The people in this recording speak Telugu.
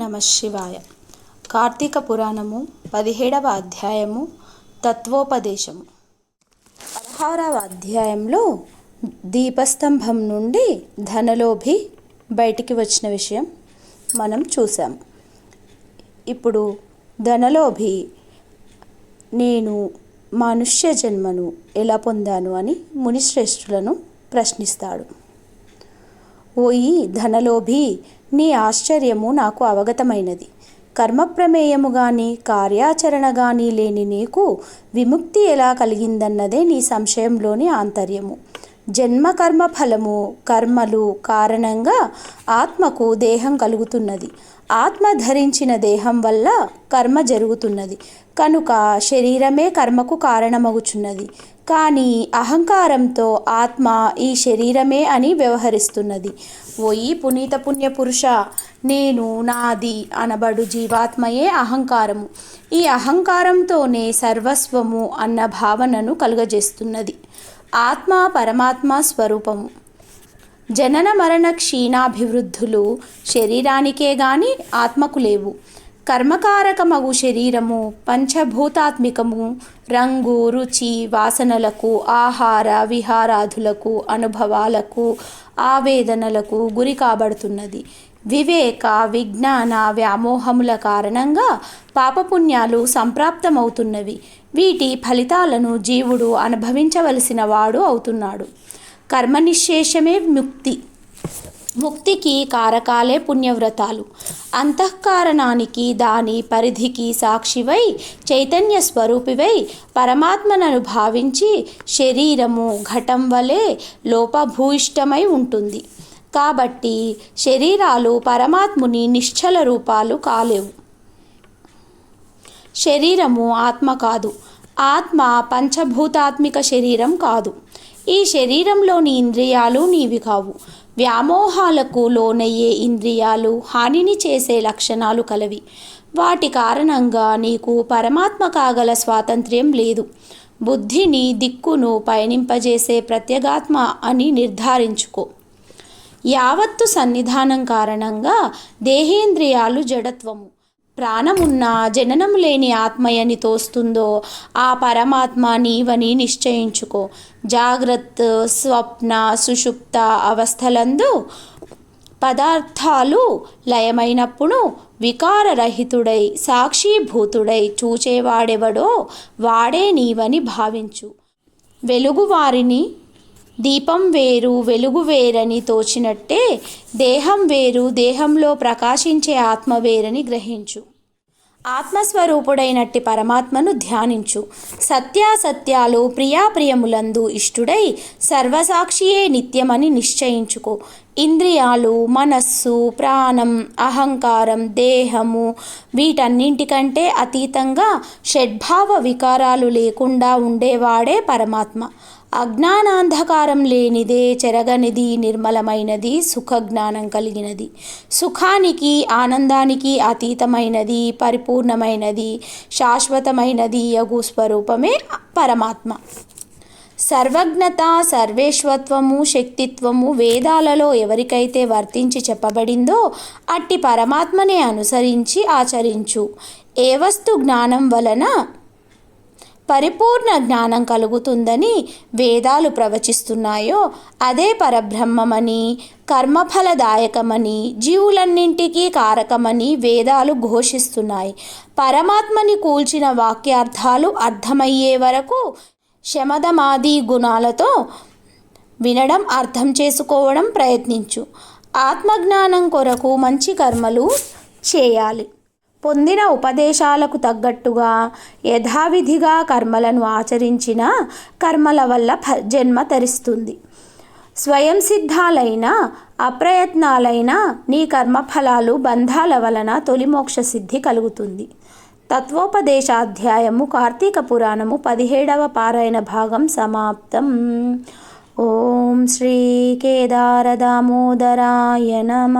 నమ శివాయ. కార్తీక పురాణము పదిహేడవ అధ్యాయము తత్వోపదేశము. పదహారవ అధ్యాయంలో దీపస్తంభం నుండి ధనలోభి బయటికి వచ్చిన విషయం మనం చూసాం ఇప్పుడు ధనలోభి నేను మనుష్య జన్మను ఎలా పొందాను అని మునిశ్రేష్ఠులను ప్రశ్నిస్తాడు. ఓయి ధనలోభి నీ ఆశ్చర్యము నాకు అవగతమైనది. కర్మప్రమేయము గాని కార్యాచరణ గాని లేని నీకు విముక్తి ఎలా కలిగిందన్నదే నీ సంశయంలోని ఆంతర్యము. జన్మ కర్మ ఫలము కర్మలు కారణంగా ఆత్మకు దేహం కలుగుతున్నది. ఆత్మ ధరించిన దేహం వల్ల కర్మ జరుగుతున్నది. కనుక శరీరమే కర్మకు కారణమగుచున్నది. కానీ అహంకారంతో ఆత్మ ఈ శరీరమే అని వ్యవహరిస్తున్నది. ఓయి పునీత పుణ్య పురుష నేను నాది అనబడు జీవాత్మయే అహంకారము. ఈ అహంకారంతోనే సర్వస్వము అన్న భావనను కలుగజేస్తున్నది. ఆత్మ పరమాత్మ స్వరూపము. జనన మరణ క్షీణాభివృద్ధులు శరీరానికే గాని ఆత్మకు లేవు. కర్మకారకమగు శరీరము పంచభూతాత్మికము రంగు రుచి వాసనలకు ఆహార విహారాధులకు అనుభవాలకు ఆవేదనలకు గురి కాబడుతున్నది. వివేక విజ్ఞాన వ్యామోహముల కారణంగా పాపపుణ్యాలు సంప్రాప్తమవుతున్నవి. వీటి ఫలితాలను జీవుడు అనుభవించవలసిన వాడు అవుతున్నాడు. కర్మనిశ్శేషమే ముక్తి. ముక్తికి కారకాలే పుణ్యవ్రతాలు. అంతఃకారణానికి దాని పరిధికి సాక్షివై చైతన్య స్వరూపివై పరమాత్మనను భావించి శరీరము ఘటం వలె లోపభూయిష్టమై ఉంటుంది. కాబట్టి శరీరాలు పరమాత్ముని నిశ్చల రూపాలు కాలేవు. శరీరము ఆత్మ కాదు. ఆత్మ పంచభూతాత్మిక శరీరం కాదు. ఈ శరీరంలోని ఇంద్రియాలు నీవి కావు. వ్యామోహాలకు లోనయ్యే ఇంద్రియాలు హానిని చేసే లక్షణాలు కలవి. వాటి కారణంగా నీకు పరమాత్మ కాగల స్వాతంత్ర్యం లేదు. బుద్ధిని దిక్కును పయనింపజేసే ప్రత్యేగాత్మ అని నిర్ధారించుకో. యావత్తు సన్నిధానం కారణంగా దేహేంద్రియాలు జడత్వము. ప్రాణమున్న జననం లేని ఆత్మయని తోస్తుందో ఆ పరమాత్మ నీవని నిశ్చయించుకో. జాగ్రత్త స్వప్న సుషుప్త అవస్థలందు పదార్థాలు లయమైనప్పుడు వికారరహితుడై సాక్షీభూతుడై చూచేవాడెవడో వాడే నీవని భావించు. వెలుగువారిని దీపం వేరు వెలుగు వేరని తోచినట్టే దేహం వేరు దేహంలో ప్రకాశించే ఆత్మ వేరని గ్రహించు. ఆత్మస్వరూపుడైనట్టి పరమాత్మను ధ్యానించు. సత్యాసత్యాలు ప్రియాప్రియములందు ఇష్టుడై సర్వసాక్షియే నిత్యమని నిశ్చయించుకో. ఇంద్రియాలు మనస్సు ప్రాణం అహంకారం దేహము వీటన్నింటికంటే అతీతంగా షడ్భావ వికారాలు లేకుండా ఉండేవాడే పరమాత్మ. అజ్ఞానాంధకారం లేనిదే చెరగనిది నిర్మలమైనది సుఖజ్ఞానం కలిగినది. సుఖానికి ఆనందానికి అతీతమైనది పరిపూర్ణమైనది శాశ్వతమైనది యగు స్వరూపమే పరమాత్మ. సర్వజ్ఞత సర్వేశ్వత్వము శక్తిత్వము వేదాలలో ఎవరికైతే వర్తించి చెప్పబడిందో అట్టి పరమాత్మనే అనుసరించి ఆచరించు. ఏ వస్తు జ్ఞానం వలన పరిపూర్ణ జ్ఞానం కలుగుతుందని వేదాలు ప్రవచిస్తున్నాయో అదే పరబ్రహ్మమని కర్మఫలదాయకమని జీవులన్నింటికీ కారకమని వేదాలు ఘోషిస్తున్నాయి. పరమాత్మని కూల్చిన వాక్యార్థాలు అర్థమయ్యే వరకు శమదమాది గుణాలతో వినడం అర్థం చేసుకోవడం ప్రయత్నించు. ఆత్మజ్ఞానం కొరకు మంచి కర్మలు చేయాలి. పొందిన ఉపదేశాలకు తగ్గట్టుగా యథావిధిగా కర్మలను ఆచరించిన కర్మల వల్ల జన్మ తరిస్తుంది. స్వయం సిద్ధాలైన అప్రయత్నాలైన నీ కర్మఫలాలు బంధాల వలన తొలి మోక్ష సిద్ధి కలుగుతుంది. తత్వోపదేశాధ్యాయము కార్తీక పురాణము పదిహేడవ పారాయణ భాగం సమాప్తం. ఓం శ్రీ కేదార దామోదరాయ నమ.